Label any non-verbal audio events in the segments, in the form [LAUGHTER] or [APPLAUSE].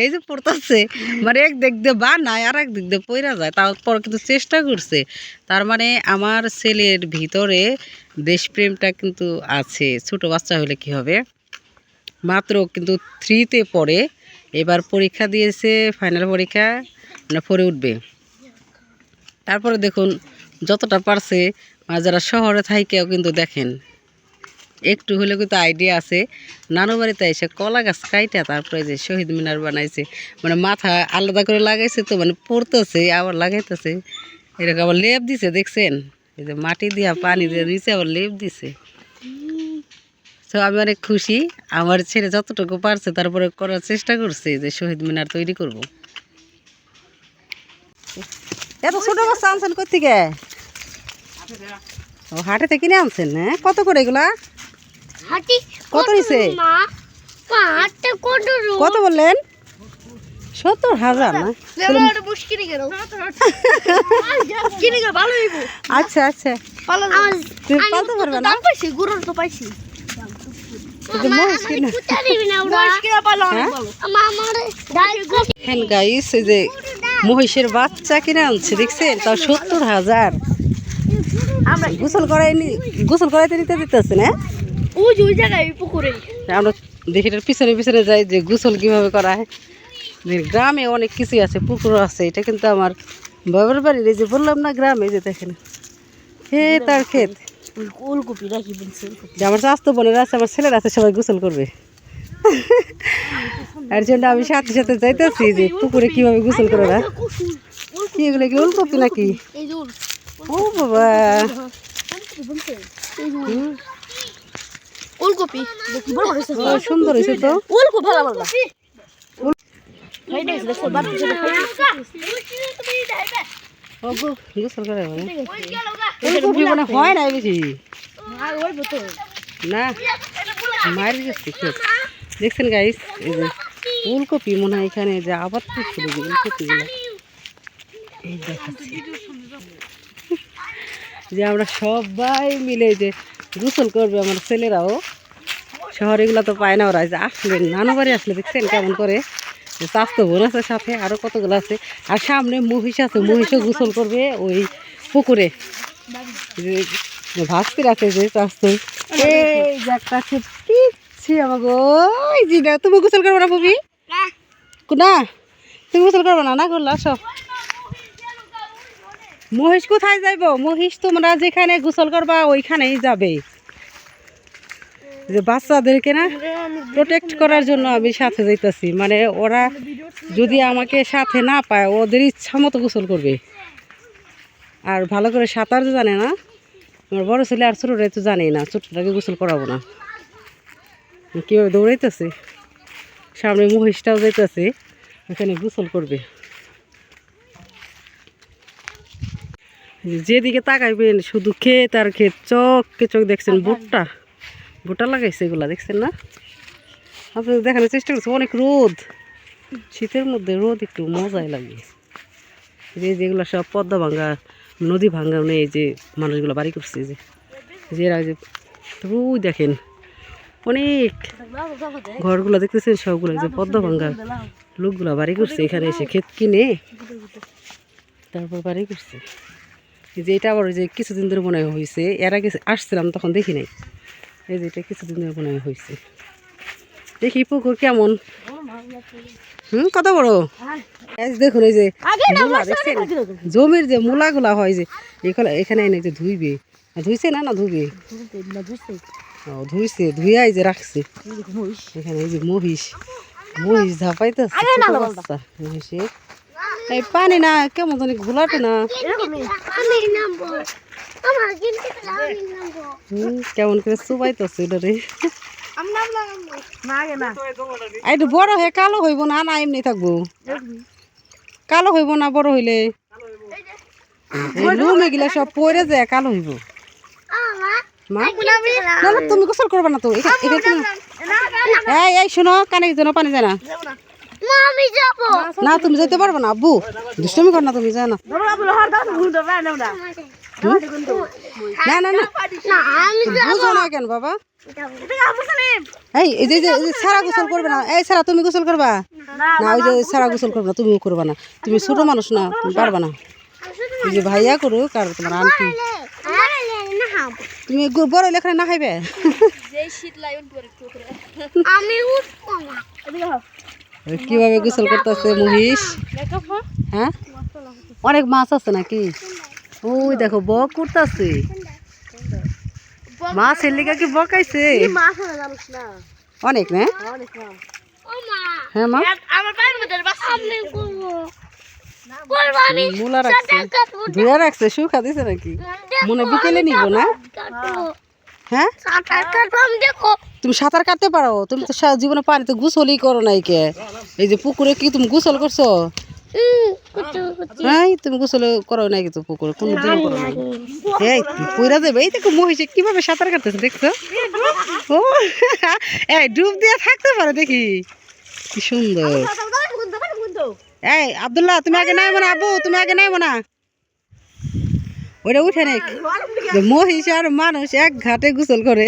দেখেন এই যে পড়তেছে মানে এক দিক দিয়ে বা নাই আর এক দিক দিয়ে পইরা যায়। তারপর কিন্তু চেষ্টা করছে। তার মানে আমার ছেলের ভিতরে দেশপ্রেমটা কিন্তু আছে। ছোট বাচ্চা হলে কি হবে? মাত্র কিন্তু থ্রিতে পড়ে। এবার পরীক্ষা দিয়েছে, ফাইনাল পরীক্ষা মানে পড়ে উঠবে। তারপরে দেখুন, যতটা পারছে যারা শহরে থাকেও কিন্তু দেখেন। একটু হলে কিন্তু আইডিয়া আছে। নানু বাড়িতে এসে কলা গাছ কাইটা তারপরে যে শহীদ মিনার বানাইছে। মানে মাথা আলাদা করে লাগাইছে তো মানে পড়তেছে, আবার লাগাইতেছে। এরকম আবার লেপ দিছে, দেখছেন? এই যে মাটি দিয়া, পানি দিয়ে দিছে আবার লেপ দিছে। তো আমি অনেক খুশি। আমার ছেলে যতটুকু পারছে তারপরে করার চেষ্টা করছে যে শহীদ মিনার তৈরি করব। এত ছোট বাচ্চা আনছেন কোথেকে ও হাটে থেকে কিনে আনছেন হ্যাঁ? কত করে এগুলা? হাঁটি কত নিছে? মা মা কত কত বললেন? সত্তর হাজার না? আচ্ছা আচ্ছা। আমার তুমি পালতে পারবে না? তো পাইছি। হ্যাঁ? হ্যাঁ গাইস এই যে মহিষের বাচ্চা কিনে আনছে দেখছেন? তাও সত্তর হাজার। আমরা গোসল করাইনি গোসল করাইতে নিতে দিতেছে না ওই ওই জায়গায় পুকুরে আমরা দেখি এটার পিছনে পিছনে যাই যে গোসল কীভাবে করা হয়। গ্রামে অনেক কিছুই আছে পুকুর আছে এটা কিন্তু আমার বাবার বাড়ির এই যে বললাম না গ্রামে যে দেখেন। ক্ষেত আর ক্ষেত ওলকপি রাখি যে আমার স্বাস্থ্য বোনের আছে আমার ছেলের আছে সবাই গোসল করবে। এর জন্য আমি সাথে সাথে যাইতেছি যে পুকুরে কীভাবে গোসল করে না কি এগুলো কি ওলকপি নাকি? ও বাবা। বড় হয়েছে ও, সুন্দর হয়েছে তো? ভালো ভালো হবে ওলকপি। মানে হয় না বেশি। মায়ের দেখছেন গাইস এই যে ফুলকপি মনে হয় এখানে যে আবার করছিল যে ফুলকপিগুলো এই দেখাচ্ছি। যে আমরা সবাই মিলে যে গোসল করবে আমার ছেলেরাও। শহরে এগুলো তো পায় না ওরা যে আসলে নানু বাড়ি আসলে দেখছেন কেমন করে? স্বাস্থ্য বোন আছে সাথে আরও কতগুলো আছে। আর সামনে মহিষ আছে মহিষও গোসল করবে ওই পুকুরে। ভাস্তির আছে যে স্বাস্থ্য। এই যে একটা আমাকে ওই জি না তুমি গোসল করবে না বুবি না। তুমি গোসল করবে না না করলে আসো। মহিষ কোথায় যাইব? মহিষ তোমরা যেখানে গোসল করবা, ওইখানেই যাবে। যে বাচ্চাদেরকে না প্রোটেক্ট করার জন্য আমি সাথে যাইতেছি। মানে ওরা যদি আমাকে সাথে না পায়, ওদের ইচ্ছা মতো গোসল করবে। আর ভালো করে সাঁতার জানে না। আমার বড় ছেলে আর ছোটোটা তো জানেই না, ছোটোটাকে গোসল করাবো না। কীভাবে দৌড়াইতেছে? সামনে মহিষটাও যাইতেছে, ওখানে গোসল করবে। যেদিকে তাকাইবেন শুধু ক্ষেত আর ক্ষেত চোখকে চোখ দেখছেন ভুট্টা। ভুট্টা লাগাইছে এগুলা দেখছেন না? আপনি দেখানোর চেষ্টা করছে অনেক রোদ। শীতের মধ্যে রোদ একটু মজাই লাগে। যে যেগুলো সব পদ্মা ভাঙ্গা নদী ভাঙ্গা মানে এই যে মানুষগুলো বাড়ি করছে যে যে যে ওই দেখেন। অনেক ঘরগুলো দেখতেছেন সবগুলো যে পদ্মা ভাঙ্গা লোকগুলো বাড়ি করছে এখানে এসে ক্ষেত কিনে তারপর বাড়ি করছে। যে এটা আবার যে কিছুদিন ধরে মনে হয় হয়েছে এর আগে আসছিলাম তখন দেখি নাই। এই যে এটা কিছুদিন ধরে মনে হয় হয়েছে দেখি পুকুর কেমন? হুম কত বড়? দেখুন এই যে জমির যে মূলাগুলা হয় যে এখানে এখানে এনে যে ধুইবে। ধুইছে না না ধুইবে? ও ধুইছে ধুইয়া এই যে রাখছে। এখানে এই যে মহিষ। মহিষ ঝাপাইতে এই পানি না কেমন জানি ঘোলাটে না। কেমন করে চুবাইতেছে এটা রে। আমি নামলাম না আগে না। আর একটু বড় হয়ে কালো হইব না না এমনি থাকব। কালো হইব না বড় হইলে? রুমে গেলে সব পরে যায় কালো হইব। মা। না তুমি গোসল করবে না তো। এই এই শোনো কানে যেন পানি যায় না। না তুমি যেতে পারবে না আব্বু। দুষ্টমি কর না তুমি যায় না। না না না। না বুঝো না কেন বাবা। এই এই যে যে- সারা গোসল করবে না। এই সারা তুমি গোসল করবা? না ওই যে সারা গোসল করবে না তুমিও করবা না। তুমি ছোট মানুষ না তুমি পারবা না। এই যে ভাইয়া করুক আর তোমার আন্টি। তুমি বড় লেখায় না খাইবে? আমি উঠবো না। কীভাবে গোসল করতেছে মহিষ? হ্যাঁ? অনেক মাছ আছে নাকি? ওই দেখো, বক করতেছে মাছের লিগা কি মাছ জানিস না অনেক, না? হ্যাঁ মা? মূলা রাখছে। ধুয়ে রাখছে, শুকা দিছে নাকি? মনে বিকেলে নিব, না? হ্যাঁ? তুমি সাঁতার কাটতে পারো? তুমি তো জীবনে পানিতে গোসলই করো নাই কে। এই যে পুকুরে কি তুমি গোসল করছ? হ্যাঁ তুমি গোসল করো নাই কিন্তু পুকুরে কোনো দিন করো নাই। এই পুরা যাবে? এই দেখো মহিষে কীভাবে সাঁতার কাটতেছে দেখছ? ও এই ডুব দিয়ে থাকতে পারে দেখি। কি সুন্দর। এই আব্দুল্লাহ তুমি আগে নাই না আবু তুমি আগে নাই না। ওটা উঠে নেক। যে মহিষ আর মানুষ এক ঘাটে গোসল করে।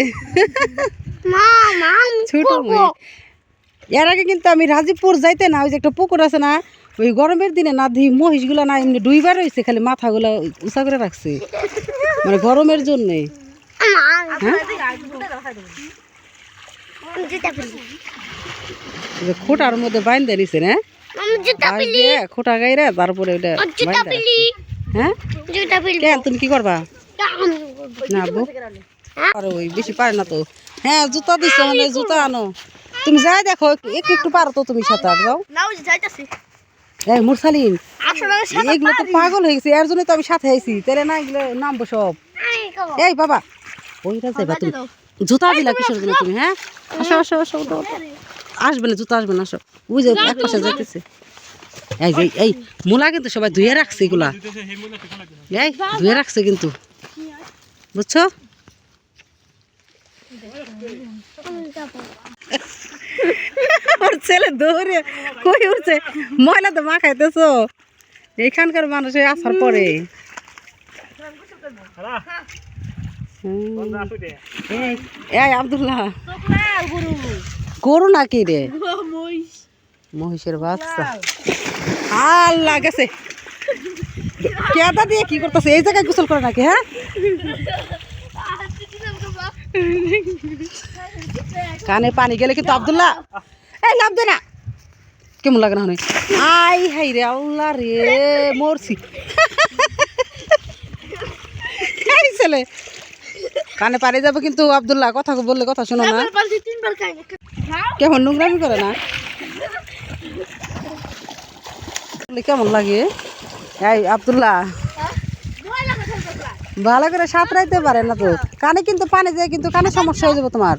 মা মা আমি ছোট মহিষ। এর আগে কিন্তু আমি রাজীবপুর যাইতে না ওই যে একটা পুকুর আছে না ওই গরমের দিনে না দিই মহিষগুলো না এমনি ডুইবার রয়েছে খালি মাথাগুলো উঁচা করে রাখছে। মানে গরমের জন্যে। হ্যাঁ? খোটার মধ্যে বাইন্দে নিছে না? খোটা গাইরা তারপরে ওটা হ্যাঁ? কেন তুমি কি করবা? না আব্বু আর ওই বেশি পারে না তো। হ্যাঁ জুতা মানে জুতা আনো। তুমি যাই দেখো একটু একটু পারো তো তুমি সাঁতার যাও। এই মুরসালিন এগুলো তো পাগল হয়ে গেছে এর জন্য তো আমি সাথে আইছি। তাহলে না এগুলো নামবো সব। এই বাবা। ওইটা যাইবা তুমি জুতা দিলা কিসের জন্য তুমি হ্যাঁ? আসো আসো আসো। আসবে না জুতা আসবে না আসো। ওই যে এক পাশে যাইতেছে। এই যে এই মূলা কিন্তু সবাই ধুয়ে রাখছে এগুলা। এই ধুয়ে রাখছে কিন্তু। বুঝছ? আমার ছেলে দৌড়ে কই উঠছে? ময়লা তো মা খাইতেছো। এইখানকার মানুষ আসার পরে। এই আব্দুল্লাহ। গরু। নাকি রে? মহিষের বাচ্চা। আল্লাহ গেছে। কেদা দিয়ে কি করতেছে? এই জায়গায় গোসল করে নাকি হ্যাঁ? কানে পানি গেলে কিন্তু আব্দুল্লাহ এই লাভ দে না। কেমন লাগে না আই হাই রে আল্লাহ রে মরছি। এই ছেলে। কানে পানি যাবে কিন্তু আব্দুল্লাহ কথা বললে কথা শোনো না। কেমন নোংরামি করে না? কেমন লাগে? এই আব্দুল্লাহ। ভালো করে সাঁতরাইতে পারে না তো? কানে কিন্তু পানি যায় কিন্তু কানে সমস্যা হয়ে যাবে তোমার।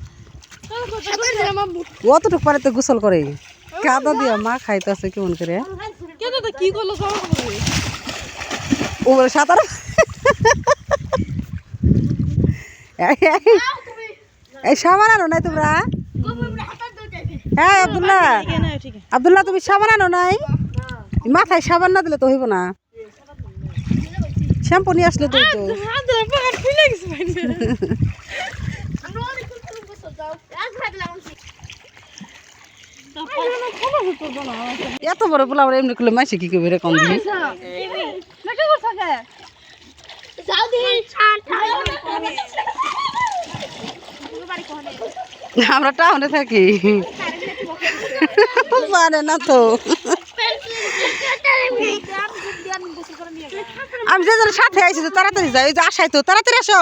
অতটুকু পারে তো গোসল করে। কাদা দিয়া মা খাইতেছে কেমন করে? কি করল ও বলে সাঁতার? এই সাবান আনো নাই তোমরা? হ্যাঁ আব্দুল্লাহ। আব্দুল্লাহ তুমি সাবান আনো নাই? মাথায় সাবান না দিলে তো হইব না। শ্যাম্পু নিয়ে আসলে তো। এত বড় পোলা আমরা এমনি করলে মাসে কি করবে এরকম দিন? আমরা টাউনে থাকি। [LAUGHS] মানে না তো। আমি যে সাথে আইছি তো তাড়াতাড়ি যাই ওই যে আসাই তো, তাড়াতাড়ি আসো।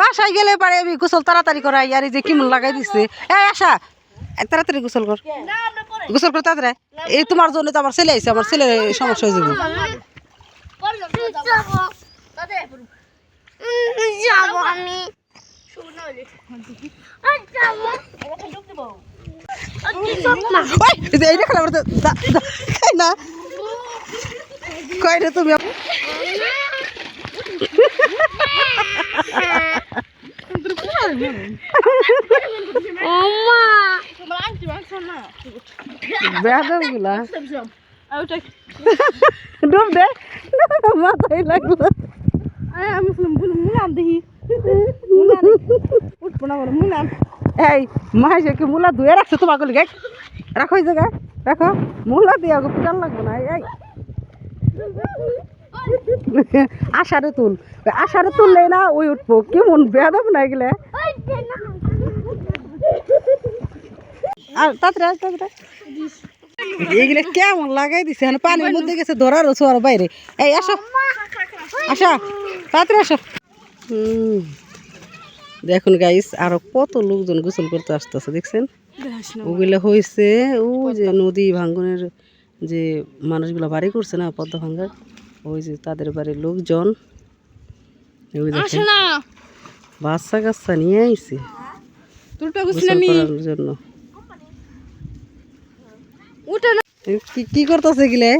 বাসায় গেলে পারে আমি গোসল তাড়াতাড়ি করাই, আর এই যে কিমন লাগাই দিচ্ছে এই এই তাড়াতাড়ি গোসল কর। গোসল কর তাড়াতাড়ি। এই, তোমার জন্য তো আমার ছেলে আইছে, আমার ছেলের সমস্যা হয়ে যাবে। যাব আমি না কয় রে তুমি ডুব দে মাথায় লাগল আমি মুলাম দেখি। উঠবো না বলে মুলাম এই মাইসে কি মুলা ধুয়ে রাখছো তোমাকে লিগে রাখো এই জায়গায়, রাখো। মুলা দিয়ে ওকে পিটান লাগবে না, এই আষাঢ়ে তুল আষাঢ়ে তুললে না ওই উঠবো। কেমন বেহাদব না এগুলো। আর তাড়াতাড়ি তাড়াতাড়ি এগুলো কেমন লাগাই দিছে? মানে পানির মধ্যে গেছে ধরার ছোয়ার বাইরে। এই আসো। আসো তাড়াতাড়ি আসো। দেখুন গাইস আরও কত লোকজন গোসল করতে আসতেছে দেখছেন? ওগুলো হয়েছে ও যে নদী ভাঙ্গনের যে মানুষগুলো বাড়ি করছে না পদ্মা ভাঙ্গার ওই যে তাদের বাড়ির লোকজন। ওই দেখেন বাচ্চা কাচ্চা নিয়ে আইছে জন্য। উঠে না। কি করতেছে গিলে